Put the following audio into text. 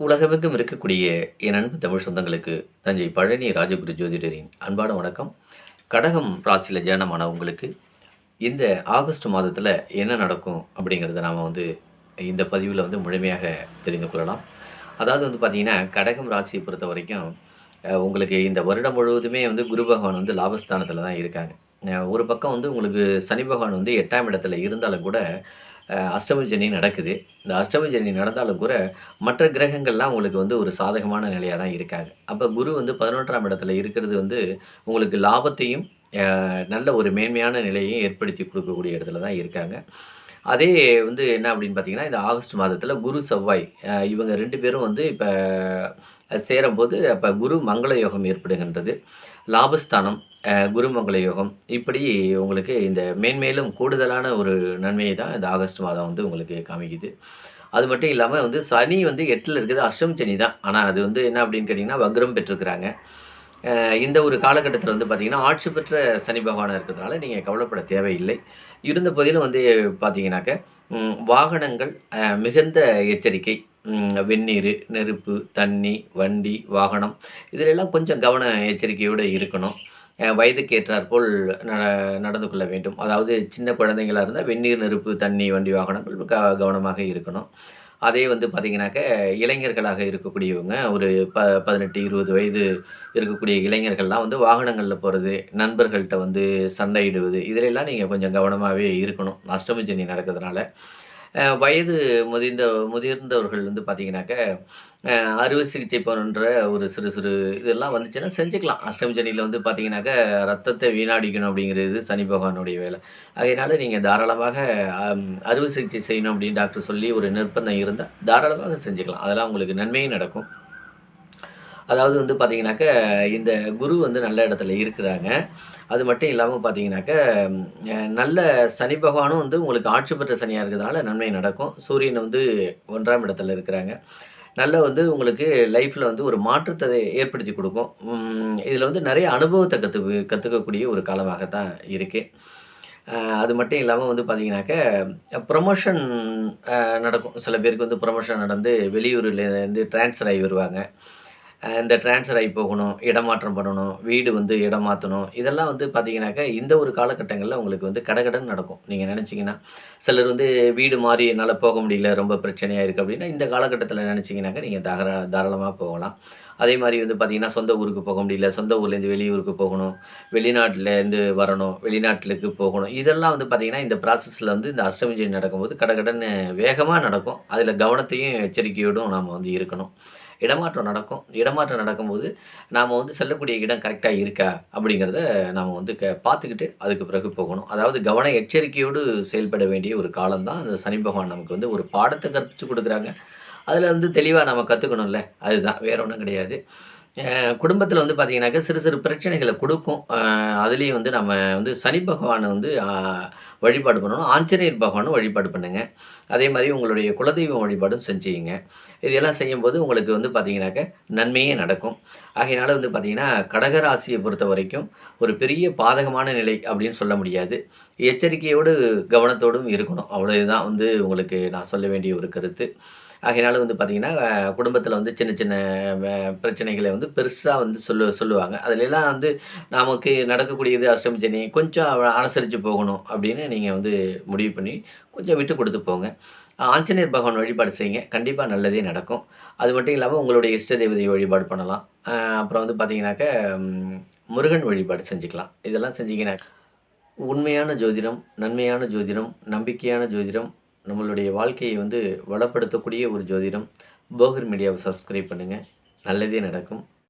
உலகமெங்கும் இருக்கக்கூடிய என் அன்பு தமிழ் சொந்தங்களுக்கு தஞ்சை பழனி ராஜகுரு ஜோதிடரின் அன்பான வணக்கம். கடகம் ராசியில் ஜனமான உங்களுக்கு இந்த ஆகஸ்ட் மாதத்தில் என்ன நடக்கும் அப்படிங்கிறத நாம் வந்து இந்த பதிவில் வந்து முழுமையாக தெரிந்து கொள்ளலாம். அதாவது வந்து பார்த்திங்கன்னா கடகம் ராசியை பொறுத்த வரைக்கும் உங்களுக்கு இந்த வருடம் முழுவதுமே வந்து குரு பகவான் வந்து லாபஸ்தானத்தில் தான் இருக்காங்க. ஒரு பக்கம் வந்து உங்களுக்கு சனி பகவான் வந்து எட்டாம் இடத்துல இருந்தாலும் கூட அஷ்டமி ஜனி நடக்குது. இந்த அஷ்டமி ஜனி நடந்தாலும் கூட மற்ற கிரகங்கள்லாம் உங்களுக்கு வந்து ஒரு சாதகமான நிலையாக தான் இருக்காங்க. அப்போ குரு வந்து பதினொன்றாம் இடத்துல இருக்கிறது வந்து உங்களுக்கு லாபத்தையும் நல்ல ஒரு மேன்மையான நிலையையும் ஏற்படுத்தி கொடுக்கக்கூடிய இடத்துல தான் இருக்காங்க. அதே வந்து என்ன அப்படின்னு பார்த்தீங்கன்னா இந்த ஆகஸ்ட் மாதத்தில் குரு செவ்வாய் இவங்க ரெண்டு பேரும் வந்து இப்போ சேரும்போது அப்போ குரு மங்கள யோகம் ஏற்படுகின்றது. லாபஸ்தானம் குருமங்கள யோகம் இப்படி உங்களுக்கு இந்த மேன்மேலும் கூடுதலான ஒரு நன்மையை தான் இந்த ஆகஸ்ட் மாதம் வந்து உங்களுக்கு காமிக்குது. அது மட்டும் இல்லாமல் வந்து சனி வந்து எட்டில் இருக்குது அஷ்டம் சனி தான். ஆனால் அது வந்து என்ன அப்படின்னு கேட்டிங்கன்னா வக்ரம் பெற்றிருக்கிறாங்க. இந்த ஒரு காலகட்டத்தில் வந்து பார்த்திங்கன்னா ஆட்சி பெற்ற சனி பகவானாக இருக்கிறதுனால நீங்கள் கவலைப்பட தேவையில்லை. இருந்த போதிலும் வந்து பார்த்தீங்கன்னாக்க வாகனங்கள் மிகுந்த எச்சரிக்கை வெந்நீர் நெருப்பு தண்ணி வண்டி வாகனம் இதிலெல்லாம் கொஞ்சம் கவன எச்சரிக்கையோடு இருக்கணும். வயதுக்கு ஏற்றாற்போல் நடந்து கொள்ள வேண்டும். அதாவது சின்ன குழந்தைங்களா இருந்தால் வெந்நீர் நெருப்பு தண்ணி வண்டி வாகனங்கள் க கவனமாக இருக்கணும். அதே வந்து பார்த்திங்கனாக்க இளைஞர்களாக இருக்கக்கூடியவங்க ஒரு ப பதினெட்டு இருபது வயது இருக்கக்கூடிய இளைஞர்கள்லாம் வந்து வாகனங்களில் போகிறது நண்பர்கள்ட்ட வந்து சண்டையிடுவது இதிலெல்லாம் நீங்கள் கொஞ்சம் கவனமாகவே இருக்கணும். அஷ்டமி ஜனி நடக்கிறதுனால. வயது முதிர்ந்த முதிர்ந்தவர்கள் வந்து பார்த்தீங்கன்னாக்க அறுவை சிகிச்சை போன்ற ஒரு சிறு சிறு இதெல்லாம் வந்துச்சுன்னா செஞ்சுக்கலாம். அஷ்டமி வந்து பார்த்தீங்கன்னாக்க ரத்தத்தை வீணாடிக்கணும் அப்படிங்கிறது சனி பகவானுடைய வேலை. அதனால் நீங்கள் தாராளமாக அறுவை சிகிச்சை செய்யணும் அப்படின்னு டாக்டர் சொல்லி ஒரு நிர்பந்தம் இருந்தால் தாராளமாக செஞ்சுக்கலாம். அதெல்லாம் உங்களுக்கு நன்மையும் நடக்கும். அதாவது வந்து பார்த்திங்கனாக்க இந்த குரு வந்து நல்ல இடத்துல இருக்கிறாங்க. அது மட்டும் இல்லாமல் பார்த்தீங்கன்னாக்க நல்ல சனி பகவானும் வந்து உங்களுக்கு ஆட்சி பெற்ற சனியாக இருக்கிறதுனால நன்மை நடக்கும். சூரியன் வந்து ஒன்றாம் இடத்துல இருக்கிறாங்க. நல்ல வந்து உங்களுக்கு லைஃப்பில் வந்து ஒரு மாற்றத்தை ஏற்படுத்தி கொடுக்கும். இதில் வந்து நிறைய அனுபவத்தை கற்று கற்றுக்கக்கூடிய ஒரு காலமாகத்தான் இருக்குது அது மட்டும் இல்லாமல் வந்து பார்த்தீங்கன்னாக்க ப்ரொமோஷன் நடக்கும். சில பேருக்கு வந்து ப்ரொமோஷன் நடந்து வெளியூர்லேருந்து ட்ரான்ஸ்ஃபர் ஆகி வருவாங்க. இந்த ட்ரான்ஸ்ஃபர் ஆகி போகணும் இடமாற்றம் பண்ணணும் வீடு வந்து இடம் மாற்றணும் இதெல்லாம் வந்து பார்த்தீங்கன்னாக்கா இந்த ஒரு காலகட்டங்களில் உங்களுக்கு வந்து கடகடன் நடக்கும். நீங்கள் நினச்சிங்கன்னா சிலர் வந்து வீடு மாறி என்னால் போக முடியல ரொம்ப பிரச்சனையாக இருக்குது அப்படின்னா இந்த காலகட்டத்தில் நினச்சிங்கனாக்கா நீங்கள் தாரா தாராளமாக போகலாம். அதே மாதிரி வந்து பார்த்திங்கன்னா சொந்த ஊருக்கு போக முடியல சொந்த ஊர்லேருந்து வெளியூருக்கு போகணும் வெளிநாட்டிலேருந்து வரணும் வெளிநாட்டிலுக்கு போகணும் இதெல்லாம் வந்து பார்த்திங்கன்னா இந்த ப்ராசஸில் வந்து இந்த அஷ்டமி நடக்கும்போது கடகடன்னு வேகமாக நடக்கும். அதில் கவனத்தையும் எச்சரிக்கையோடும் நாம் வந்து இருக்கணும். இடமாற்றம் நடக்கும். இடமாற்றம் நடக்கும்போது நாம் வந்து செல்லக்கூடிய இடம் கரெக்டாக இருக்கா அப்படிங்கிறத நாம் வந்து க பார்த்துக்கிட்டு அதுக்கு பிறகு போகணும். அதாவது கவன எச்சரிக்கையோடு செயல்பட வேண்டிய ஒரு காலம்தான். அந்த சனி பகவான் நமக்கு வந்து ஒரு பாடத்தை கற்பித்து கொடுக்குறாங்க. அதில் வந்து தெளிவாக நம்ம கற்றுக்கணும்ல அதுதான். வேறு ஒன்றும் கிடையாது. குடும்பத்தில் வந்து பார்த்திங்கனாக்கா சிறு சிறு பிரச்சனைகளை கொடுக்கும். அதுலேயும் வந்து நம்ம வந்து சனி பகவானை வந்து வழிபாடு பண்ணணும். ஆஞ்சநேயர் பகவானும் வழிபாடு பண்ணுங்க. அதே மாதிரி உங்களுடைய குலதெய்வம் வழிபாடும் செஞ்சுங்க. இதெல்லாம் செய்யும்போது உங்களுக்கு வந்து பார்த்திங்கனாக்கா நன்மையே நடக்கும். ஆகையினால வந்து பார்த்திங்கன்னா கடகராசியை பொறுத்த வரைக்கும் ஒரு பெரிய பாதகமான நிலை அப்படின்னு சொல்ல முடியாது. எச்சரிக்கையோடு கவனத்தோடும் இருக்கணும். அவ்வளவுதான் வந்து உங்களுக்கு நான் சொல்ல வேண்டிய ஒரு கருத்து. ஆகையினால வந்து பார்த்திங்கன்னா குடும்பத்தில் வந்து சின்ன சின்ன பிரச்சனைகளை வந்து பெருசாக வந்து சொல்லு சொல்லுவாங்க. அதிலெல்லாம் வந்து நமக்கு நடக்கக்கூடியது அஷ்டமி கொஞ்சம் அனுசரித்து போகணும் அப்படின்னு நீங்கள் வந்து முடிவு பண்ணி கொஞ்சம் விட்டு கொடுத்து போங்க. ஆஞ்சநேயர் பகவான் வழிபாடு செய்யுங்க. கண்டிப்பாக நல்லதே நடக்கும். அது மட்டும் இல்லாமல் உங்களுடைய இஷ்ட தேவதையை வழிபாடு பண்ணலாம். அப்புறம் வந்து பார்த்தீங்கன்னாக்க முருகன் வழிபாடு செஞ்சுக்கலாம். இதெல்லாம் செஞ்சீங்கன்னா உண்மையான ஜோதிடம் நன்மையான ஜோதிடம் நம்பிக்கையான ஜோதிடம் நம்மளுடைய வாழ்க்கையை வந்து வளப்படுத்தக்கூடிய ஒரு ஜோதிடம். போகர் மீடியாவை சப்ஸ்கிரைப் பண்ணுங்கள் நல்லதே நடக்கும்.